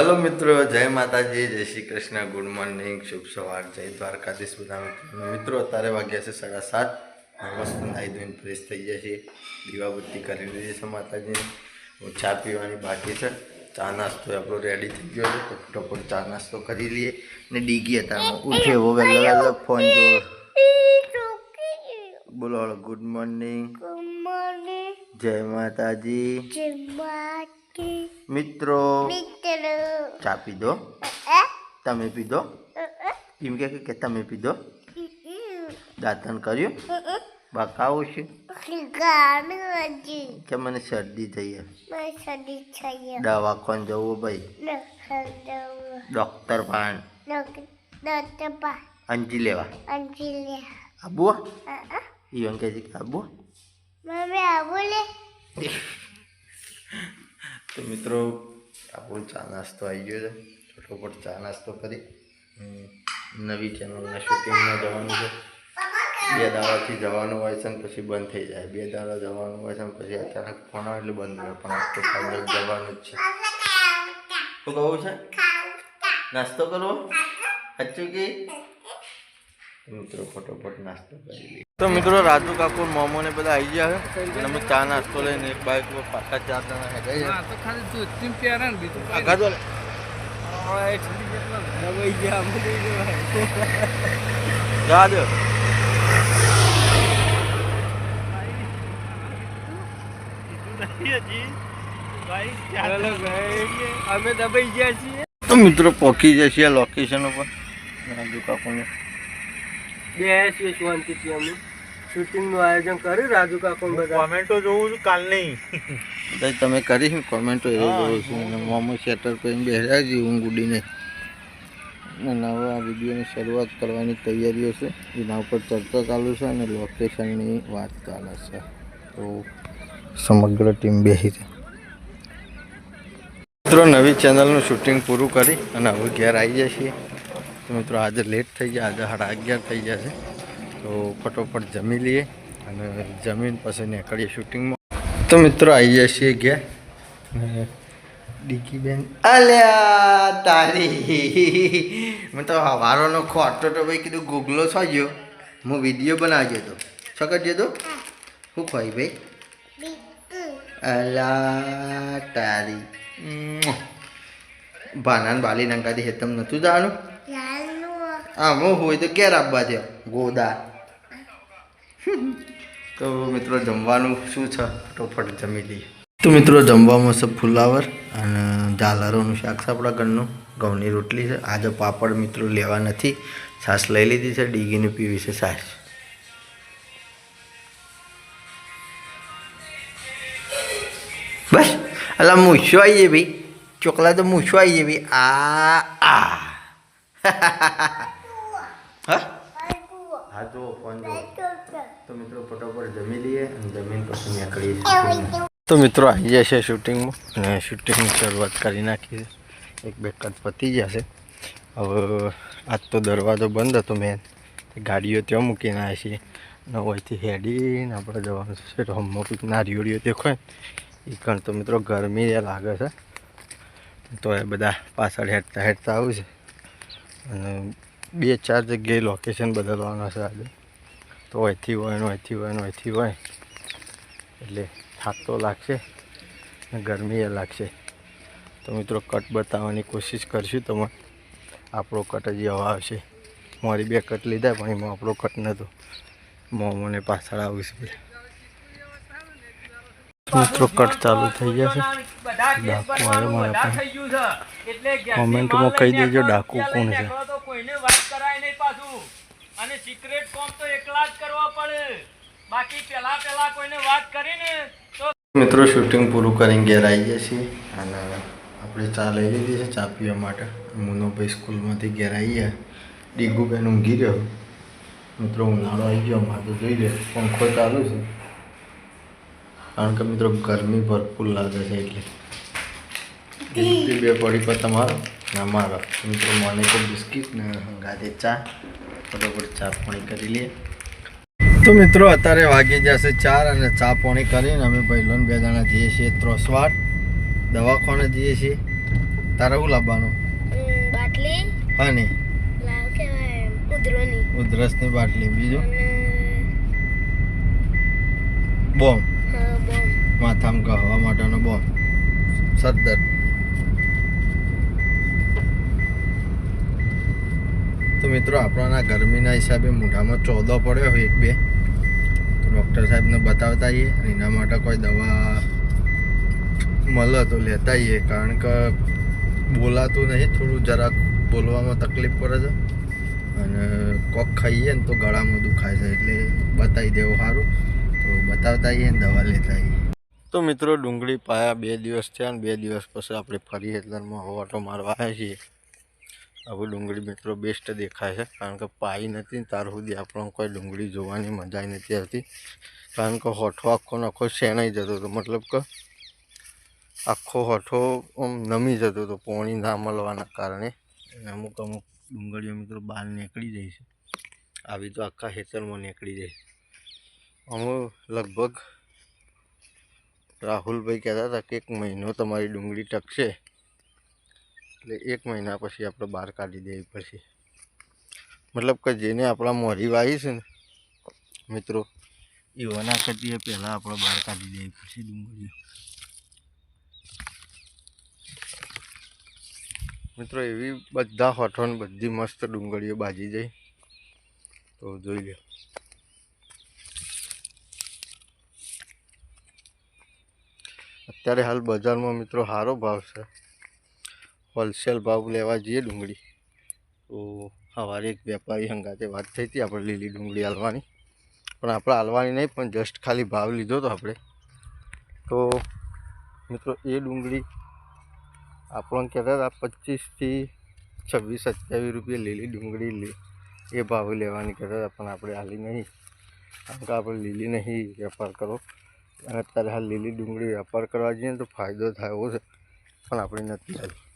Hello મિત્રો જય માતાજી જય શ્રી કૃષ્ણ ગુડ મોર્નિંગ શુભ સવાર જય દ્વારકાધીશ બધા મિત્રો અત્યારે વાગ્યા છે સાડા સાત. મસ્ત નાહી ધોઈને ફ્રેશ થઈ ગયા છીએ. દીવાબત્તી કરી લીધી છે માતાજીને હું ચા પીવાની બાકી છે. ચા નાસ્તો આપણો રેડી થઈ ગયો છે. તો ફટોફટ ચા નાસ્તો કરી લઈએ. ને ડીગી હતા ઉઠે એવો વહેલો વહેલો ફોન જો. બોલો ગુડ મોર્નિંગ. જય માતાજી. મિત્રો ચા પીધો? તમે પીધો? એમ કે કે તમે પીધો? દાંતન કર્યું? બકાવું છે? કે મને શરદી થઈ દવાખાને જવું ભાઈ? ડોક્ટર પાન અંજી લેવા. આબુ ઈવન કહે છે કે આબુ તો મિત્રો આપણો ચા નાસ્તો આવી ગયો છે. ફટોફટ ચા નાસ્તો કરી. નવી ચેનલના શૂટિંગમાં જવાનું છે. બે દાડાથી જવાનું હોય છે ને પછી બંધ થઈ જાય. બે દાડા જવાનું હોય છે ને પછી અચાનક ફોન આવે એટલે બંધ હોય. પણ આ તો જવાનું જ છે. શું કહું છે? નાસ્તો કરવો? સાચું કે? મિત્રો, ફટોફટ નાસ્તો કરી તો મિત્રો રાજુ કાકુ મોમો ને બધા આવી ગયા છે. અને અમે ચા નાસ્તો લઈને એક બાઈક પર પાછા ચાર જણા હે ગઈ તો ખાલી દૂધથી પ્યારા ને બીજું તો નહીં. હવે કેટલા દબાઈ ગયા અમે લઈ જવાય. જા દો અમે દબાઈ ગયા છીએ તો મિત્રો પહોંચી જશે લોકેશન ઉપર. રાજુ કાકુને. બે છીએ શાંતિથી અમે. શૂટિંગનું આયોજન કર્યું રાજુ કાકો કોમેન્ટો જોઉં છું કાલ નહીં તમે કરી કોમેન્ટો એવું જોઉં છું. મોમો શેટર પર બેહ્યા છે ઊંઘ ગુડીને નવા વિડીયોની શરૂઆત કરવાની તૈયારીઓ છે. એના ઉપર ચર્ચા ચાલુ છે અને લોકેશનની વાત ચાલે છે. તો સમગ્ર ટીમ બેસી છે મિત્રો નવી ચેનલનું શૂટિંગ પૂરું કરી અને હવે ઘેર આવી જાય છીએ. તો મિત્રો આજે લેટ થઈ ગયા. આજે સાડા અગિયાર થઈ ગયા છે. તો ફટોફટ જમી લઈએ અને જમીન પછી નીકળીએ શૂટિંગમાં. તો મિત્રો આવી જાય છીએ ડીકીબેન અલ્યા તારી. મેં તો હવારોનો ખોટો તો ભાઈ કીધું ગોગલો છો ગયો હું વીડિયો બનાવજો તો. છો જતો શું ખોઈ ભાઈ? અલા તારી. ભાના ભાનાન બાલી નંકાથી હેતમ નતું જવાનું? હા હું હોય તો ક્યારે આપવા થયો ગોદા. તો મિત્રો જમવાનું શું છે? ફટોફટ જમી લઈએ. તો મિત્રો જમવામાં છે ફુલાવર અને ઝાલરોનું શાક છે આપણા ઘરનું. ઘઉંની રોટલી છે. આજે પાપડ મિત્રો લેવા નથી. છાશ લઈ લીધી છે. ડીગીને પીવી છે છાશ. બસ. અલા મૂછો આવીએ ભાઈ. ચોકલા તો મૂછો આવીએ ભાઈ. આ આ. હા? હા જો ફોન જો તો મિત્રો ફટાફટ જમી લઈએ આવી જશે શૂટિંગમાં અને શૂટિંગની શરૂઆત કરી નાખી એક બે કટ પતી જશે. હવે, આજ તો દરવાજો બંધ હતો મેન. ગાડીઓ ત્યાં મૂકીને આવ્યા છીએ. હોયથી હેડીને આપણે જવાનું છે. રમમાં કંઈક નારિયોળીઓ દેખાય એ કણ તો મિત્રો, ગરમી લાગે છે. તો એ બધા પાછળ હેઠતા હેઠતા આવું છે. અને બે ચાર જગ્યાએ લોકેશન બદલવાના છે આજે. તો અહીંથી હોય ને અહીંથી હોય ને અહીંથી હોય. એટલે થાક તો લાગશે ને ગરમી એ લાગશે. તો મિત્રો કટ બતાવવાની કોશિશ કરશું તમે આપણો કટ હજી હવા આવશે. મારી બે કટ લીધા પણ એમાં આપણો કટ નહોતો મને પાછળ આવીશ મિત્રો કટ ચાલુ થઈ જશે ડાકુ આવ્યો મારા કોમેન્ટમાં કહી દેજો ડાકુ કોણ છે. નીકળો તો કોઈને વાત કરાય નહીં પાછું અને સિક્રેટ કોમ તો એકલા જ કરવા પડે. બાકી પહેલા પહેલા કોઈને વાત કરીને તો મિત્રો શૂટિંગ પૂરું કરીને ઘેર આવી ગયા છીએ. અને આપણે ચા લઈ લીધી છે ચા પીવા માટે. મુનોભાઈ સ્કૂલમાંથી ઘેર આવી ગયા. ડીગુબેન ઊંઘી રહ્યો. મિત્રો ઉનાળો આવી ગયો અમારે તો જોઈ લે પંખો ચાલુ છે. કારણ કે મિત્રો ગરમી ભરપૂર લાગે છે એટલે. બે પડી પર તમારો. અમારો મિત્રો મને તો બિસ્કિટ ને ગાદે ચા. ફટોફટ ચા પાણી કરી લઈએ. તો મિત્રો અત્યારે વાગી જશે ચાર અને ચા પાણી કરીને અમે ભાઈલોન બે જણા જઈએ છીએ ત્રોસવાડ દવાખાને જઈએ છીએ. તારે શું લાવવાનું? બાટલી. હા નહીં ઉધરસની બાટલી બીજું? બોમ્બ. માથામાં કહવા માટેનો બોમ્બ. સદ્દર તો મિત્રો, આપણાના ગરમીના હિસાબે મોઢામાં ચોદો પડ્યો હોય એક બે. તો ડૉક્ટર સાહેબને બતાવતા આવીએ એના માટે કોઈ દવા મળે તો લેતા આવીએ. કારણ કે બોલાતું નહીં, થોડું જરાક બોલવામાં તકલીફ પડે છે. અને કોક ખાઈએ ને તો ગળામાં દુખાય છે, એટલે બતાવી દેવું સારું. તો બતાવતા આવીએ ને દવા લેતા આવીએ. તો મિત્રો, ડુંગળી પાયા બે દિવસ થયા ને બે દિવસ પછી આપણે ફરી હેતરમાં ઓટો મારવા આવ્યા છીએ. હવે ડુંગળી મિત્રો બેસ્ટ દેખાય છે. કારણ કે પાઈ નથી ત્યાર સુધી આપણને કોઈ ડુંગળી જોવાની મજા નથી આવતી. કારણ કે હોઠો આખો આખો શેણાઈ જતો હતો. મતલબ કે આખો હોઠો આમ નમી જતો હતો પોણી ના મળવાના કારણે. અને અમુક અમુક ડુંગળીઓ મિત્રો બહાર નીકળી જાય છે. આવી તો આખા હેતરમાં નીકળી જાય અમે લગભગ રાહુલભાઈ કહેતા હતા કે એક મહિનો તમારી ડુંગળી ટકશે. એટલે એક મહિના પછી આપણે બહાર કાઢી દેવી પડશે. મતલબ કે જેને આપણા મોરી વાવી છે ને, મિત્રો, એ વના કરતી પહેલાં આપણે બહાર કાઢી દેવી પડશે ડુંગળીઓ. મિત્રો, એવી બધા હોઠોને બધી મસ્ત ડુંગળીઓ બાજી જાય. તો જોઈ લો અત્યારે હાલ બજારમાં મિત્રો સારો ભાવ છે. હોલસેલ ભાવ લેવા જઈએ ડુંગળી. તો સવારે એક વેપારી હંગાતે વાત થઈ હતી આપણે લીલી ડુંગળી હાલવાની. પણ આપણે હાલવાની નહીં, પણ જસ્ટ ખાલી ભાવ લીધો તો આપણે. તો મિત્રો, એ ડુંગળી આપણને કહેતા હતા પચીસથી છવ્વીસ સત્યાવીસ રૂપિયા લીલી ડુંગળી લે, એ ભાવ લેવાની કહેતા હતા, પણ આપણે હાલી નહીં. કારણ કે આપણે લીલી નહીં વેપાર કરો. અને અત્યારે હાલ લીલી ડુંગળી વેપાર કરવા જઈએ તો ફાયદો થાય એવો છે, પણ આપણે નથી આવી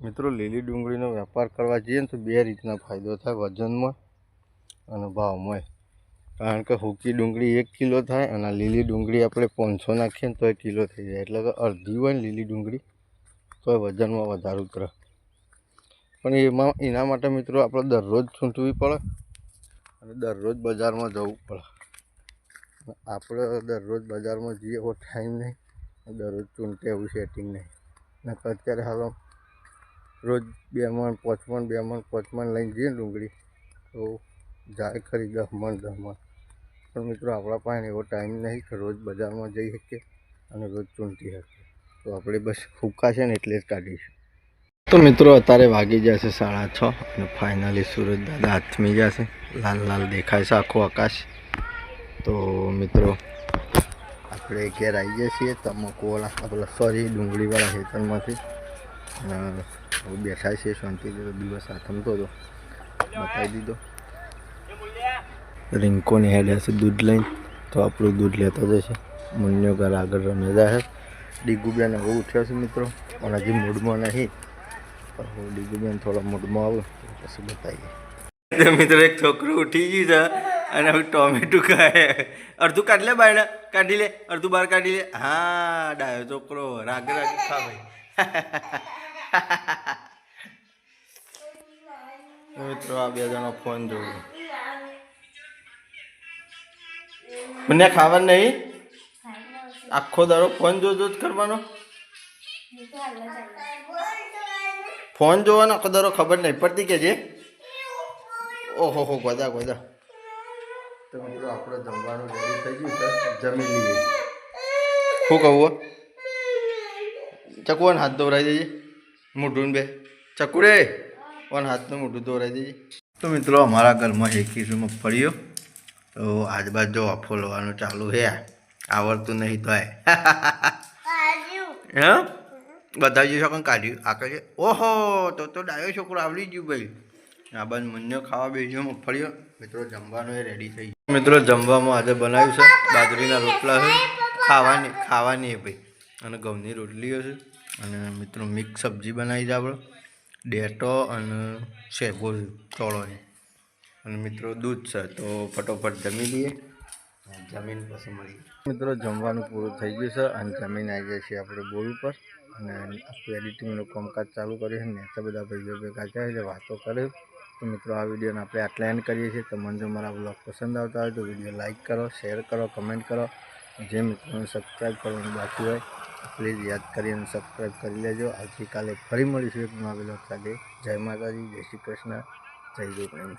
મિત્રો, લીલી ડુંગળીનો વેપાર કરવા જઈએ ને તો બે રીતના ફાયદો થાય. વજનમાં અને ભાવમાં. કારણ કે હુકી ડુંગળી એક કિલો થાય અને લીલી ડુંગળી આપણે પાંચસો નાખીએ ને તો એ કિલો થઈ જાય. એટલે કે અડધી હોય ને લીલી ડુંગળી, તો વજનમાં વધારો ઉતરે. પણ એમાં, એના માટે મિત્રો, આપણે દરરોજ છૂંટવી પડે અને દરરોજ બજારમાં જવું પડે. આપણે દરરોજ બજારમાં જઈએ એવો ટાઈમ નહીં. દરરોજ ચૂંટે એવું સેટિંગ નહીં. ને અત્યારે હાલ રોજ બે મણ પાંચ મણ બે મણ પાંચ મણ લઈને જઈએ ડુંગળી. તો જાય ખરી દસ મણ દસ મણ પણ મિત્રો આપણા પાસે એવો ટાઈમ નહીં કે રોજ બજારમાં જઈ શકીએ અને રોજ ચૂંટી શકીએ તો આપણે બસ ફૂકા છે ને એટલે જ કાઢીશું. તો મિત્રો અત્યારે વાગી જશે સાડા છ અને ફાઇનલી સુરત દાદા હાથમી જશે લાલ લાલ દેખાય છે આખું આકાશ. તો મિત્રો આપણે ઘેર આવી જઈએ છીએ. તમાકુવાળા પેલા સોરી ડુંગળીવાળા ખેતરમાંથી. બેઠા છે શાંતિથી દિવસ થમતો હતો. બતાવી દીધો. રિંકોની હેડ હશે દૂધ લઈને, તો આપણું દૂધ લેતો જશે. મુન્યો ઘર આગળ રમે જાય ડીગુબેન હવે ઉઠ્યો છે મિત્રો. પણ હજી મૂડમાં નહીં. પણ હું ડીગુબેન થોડા મૂડમાં આવું પછી બતાવીએ. મિત્રો, એક છોકરું ઉઠી ગયું છે અને હવે ટોમેટું ખાય. અડધું કાઢી લે બાયણા, કાઢી લે, અડધું બહાર કાઢી લે. હા, ડાયો છોકરો, રાગ રાગ. ખા ભાઈ મિત્રો, આ બે જણો ફોન જોયું મને ખાવા નહીં? આખો દારો ફોન જોજો જ કરવાનો. ફોન જોવાનો આખો દારો ખબર નહીં પડતી કે જે? ઓહો, હો, ગોદા ગોદા. તો મિત્રો, આપણે જમવાનું રેડી થઈ ગયું છે. જમી લઈએ. શું કહું? ચકુ વન હાથ દોરાઈ દેજે. મોઢું બે. ચકુ રે વન હાથનું મોઢું દોરાઈ દેજે. તો મિત્રો અમારા ઘરમાં એકી મગફળીઓ તો આજુબાજુ અફો લેવાનું ચાલુ છે આવડતું નહીં તો હે? બધા શકો કાઢ્યું. આ કહે ઓહો તો તો ડાયો છોકરો આવડી ગયું ભાઈ. આ બાજુ મંજો ખાવા બેસ્યો મગફળીઓ મિત્રો જમવાનું એ રેડી થઈ ગયું. મિત્રો જમવામાં આજે બનાવ્યું છે. બાજરીના રોટલા છે. ખાવાની ખાવાની ભાઈ. અને ઘઉંની રોટલીઓ છે. અને મિત્રો મિક્સ સબ્જી બનાવી છે આપણે. ડેટો અને શેગો ચોળોની અને મિત્રો દૂધ છે, તો ફટોફટ જમી લઈએ. જમીન પછી મળીએ. મિત્રો જમવાનું પૂરું થઈ ગયું છે અને જમીન આવી જાય છે આપણે બોલ ઉપર. અને આખું એડિટિંગનું કામકાજ ચાલુ કર્યું છે. ને બધા ભાઈઓ ભેગા થયા છે વાતો કરે. તો મિત્રો આ વિડીયોને આપણે આટલા એન્ડ કરીએ છીએ. તમને જો મારા બ્લોગ પસંદ આવતા હોય તો વીડિયો લાઇક કરો, શેર કરો, કમેન્ટ કરો. જે મિત્રોને સબસ્ક્રાઈબ કરવાનું બાકી હોય પ્લીઝ યાદ કરીને સબસ્ક્રાઈબ કરી લેજો. આવતીકાલે ફરી મળીશું એક નવા બ્લોગ સાથે. જય માતાજી, જય શ્રી કૃષ્ણ, જય પ્રેમ